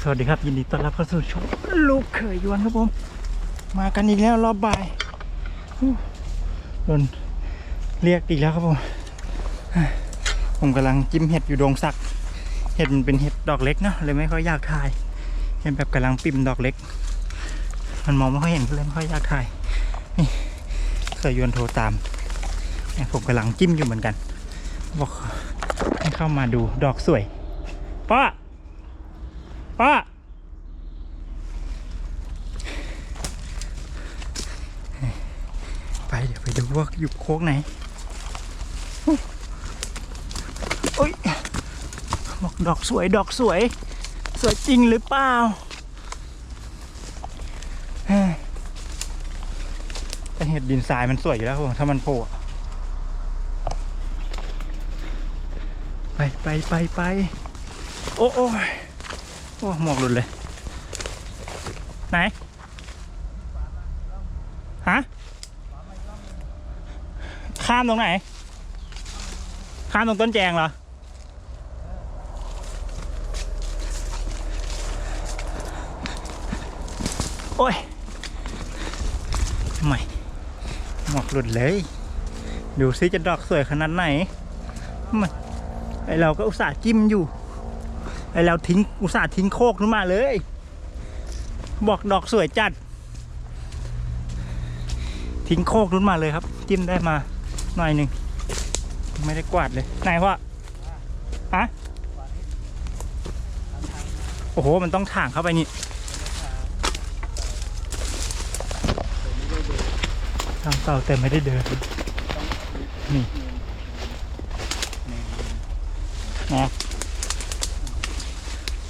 สวัสดีครับ ยินดีต้อนรับเข้าสู่ช่องลูกเขยยวนครับผม มากันอีกแล้วรอบบ่ายโดนเรียกอีกแล้วครับผม ผมกำลังจิ้มเห็ดอยู่ดงสัก เห็ดมันเป็นเห็ดดอกเล็กเนาะเลยไม่ค่อยอยากถ่าย เห็นแบบกำลังปิ่มดอกเล็ก มันมองไม่ค่อยเห็นก็เลยไม่ค่อยอยากถ่ายนี่เคยยวนโทรตามผมกำลังจิ้มอยู่เหมือนกันบอกให้เข้ามาดูดอกสวยป้า ป้า ไปเดี๋ยวไปดูว่าอยู่โค้งไหนโอ้ยบอกดอกสวยดอกสวย สวยจริงหรือเปล่าเฮ้ยแต่เห็ดดินทรายมันสวยอยู่แล้วผมถ้ามันโผล่ไปไปไปไปโอ้โอ้ย โอ้หมอกหลุดเลย ไหน ฮะ ข้ามตรงไหน ข้ามตรงต้นแจงเหรอ โอ้ยทำไมหมอกหลุดเลย ดูซิจะดอกสวยขนาดไหนไอเราก็อุตส่าห์จิ้มอยู่ ไอเราทิ้งอุตส่าห์ทิ้งโคกนู้นมาเลย บอกดอกสวยจัด ทิ้งโคกนู้นมาเลยครับ จิ้มได้มาหน่อยหนึ่งไม่ได้กวาดเลยไหนพ่อฮะโอ้โห มันต้องถ่างเข้าไปนี่ทางเก่าแต่ไม่ได้เดิน นี่นะ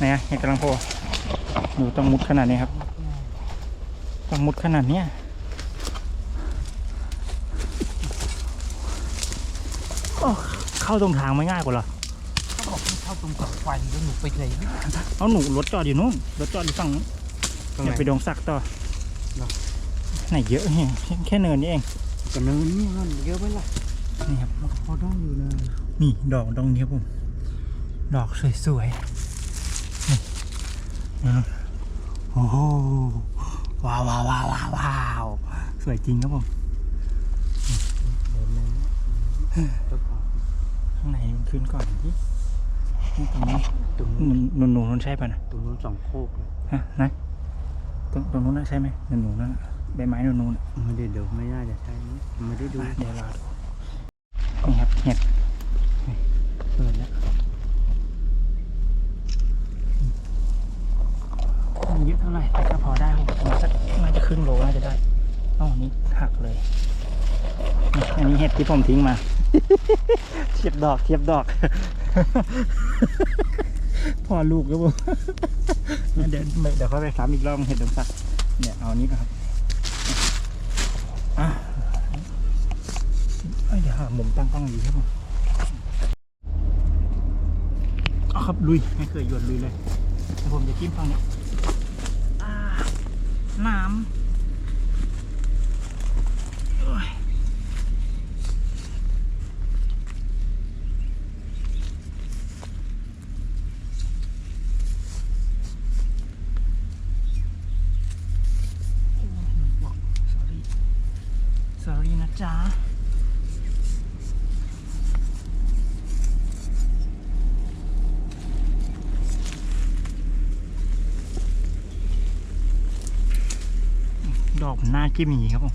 นอะเห็นกำลังโผล่หนูต้องมุดขนาดนี้ครับ ต้องมุดขนาดเนี้ยโอ้เข้าตรงทางไม่ง่ายกว่าเหรอเขาบอกให้เข้าตรงกับไฟแล้วหนูไปไหนไม่เอาหนูรถจอดอยู่นู่นรถจอดอยู่ฝั่งนู้นอย่าไปดงสักต่อไหนเยอะเนี่ยแค่แค่เนินนี่เองกับเนินนี่มันเยอะไหมล่ะนี่ครับมันก็พอได้อยู่นะนี่ดอกตรงนี้ครับผมดอกสวยๆนี่ นะโอ้โหว้าวว้าวว้าวว้าวว้าวสวยจริงครับผมเดินเลยเจ้าของข้างในมันขึ้นก่อนที่นี่ตรงนี้ตรงหนู้นูนหนูหนูนั่นใช่ป่ะนะตรงนู้นสองโคกเลยฮะไหนตรงตรงนู้นนะใช่ไหมหนูหนูนั่นน่ะใบไม้หนูหนูน่ะไม่ได้เดี๋ยวไม่น่าจะใช่นะไม่ได้ดูมาเดี๋ยวรอดูนี่ครับเห็ดนี่เปิดแล้วไม่เยอะเท่าไหร่แต่ก็พอได้ผมประมาณสักน่าจะครึ่งโลน่าจะได้อ๋อนี่หักเลยนี่อันนี้เห็ดที่ผมทิ้งมา เทียบดอกเทียบดอก พอลูกครับผมเดี๋ยวเดี๋ยวเขาไปซ้ำอีกรอบเห็ดดงสักเนี่ยเอาอันนี้ก่อนครับอะเอ้ยเดี๋ยวหามุมตั้งกล้องดีครับผมเอาครับลุยไม่เคยหยวนลุยเลยเดี๋ยวผมจะจิ้มฝั่งนี้อ่า น้ำโอ้ยโอ้ยมันบอก sorry sorry นะจ๊ะ มันน่าจิ้มอย่างนี้ครับผม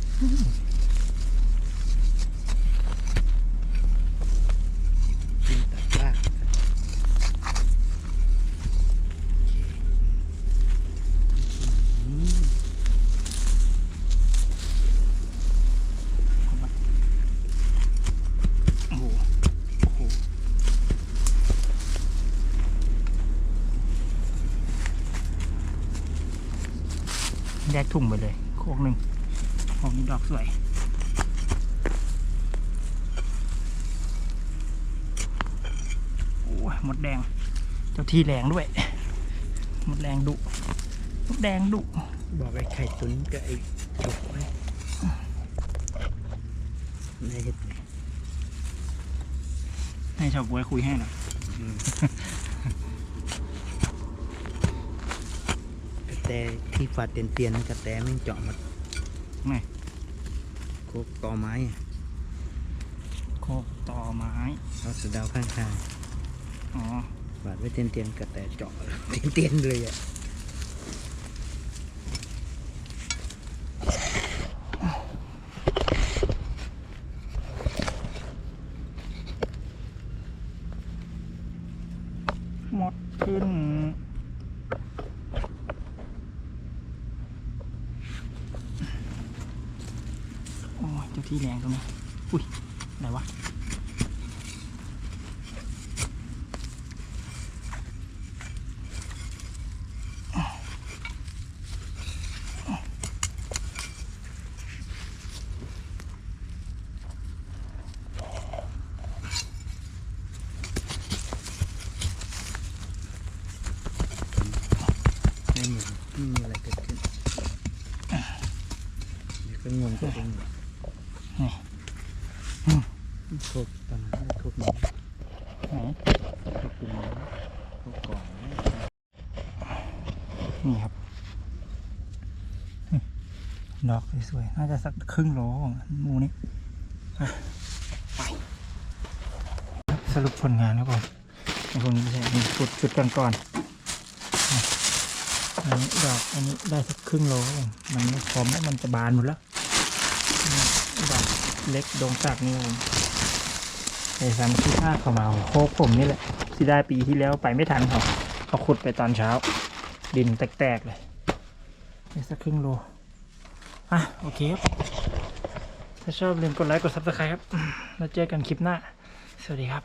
กินแต่ราโอ้โหโอ้โหแยกถุงไปเลย โคกหนึ่งของนี้ดอกสวยโอ้ยหมดแดง เจ้าที่แรงด้วย หมดแรงดุหมดแดงดุ บอกไอ้ไข่ตุ๋นกับไอ้ดกไว้ในเห็ดให้ชาวบวยคุยให้หน่อย อืม แตที่ฝาดเตียนเตียนๆกระแตแม่งเจาะหมดไงโคกตอไม้อะโคกต่อไม้เอาสะเดาวข้างทางอ๋อฝาดไว้เตียนเตียนๆกระแตเจาะเตียนเตียนๆเลยอะหมดขึ้น โอ้ยเจ้า ที่แรงตรงนี้อุ้ยไหนวะไม่มีไม่มีอะไรเกิดขึ้นเดี๋ยวก็งงตัวเอง นี่โคกตอนนั้นไม่โคกหมูไหนโคกหมูโคกก่อนนะนี่ครับนี่ดอกสวยๆ น่าจะสักครึ่งโลของหมูนี้อะไปสรุปผลงานครับผมในพวกนี้ไม่ใช่นี่ชุดชุดก่อนก่อนๆนี่อันนี้ดอกอันนี้ได้สักครึ่งโลครับผมมันไม่พร้อมแล้วมันจะบานหมดแล้วนี่ ดอกเล็กดงสักนี่ครับผมไอ้ซ้ำที่ข้าเข้ามาโคกผมนี่แหละที่ได้ปีที่แล้วไปไม่ทันเขาเขาขุดไปตอนเช้า ดินแตกๆเลยได้สักครึ่งโลอะโอเคครับ ถ้าชอบลืมกดไลค์กดซับสไครต์ครับ แล้วเจอกันคลิปหน้า สวัสดีครับ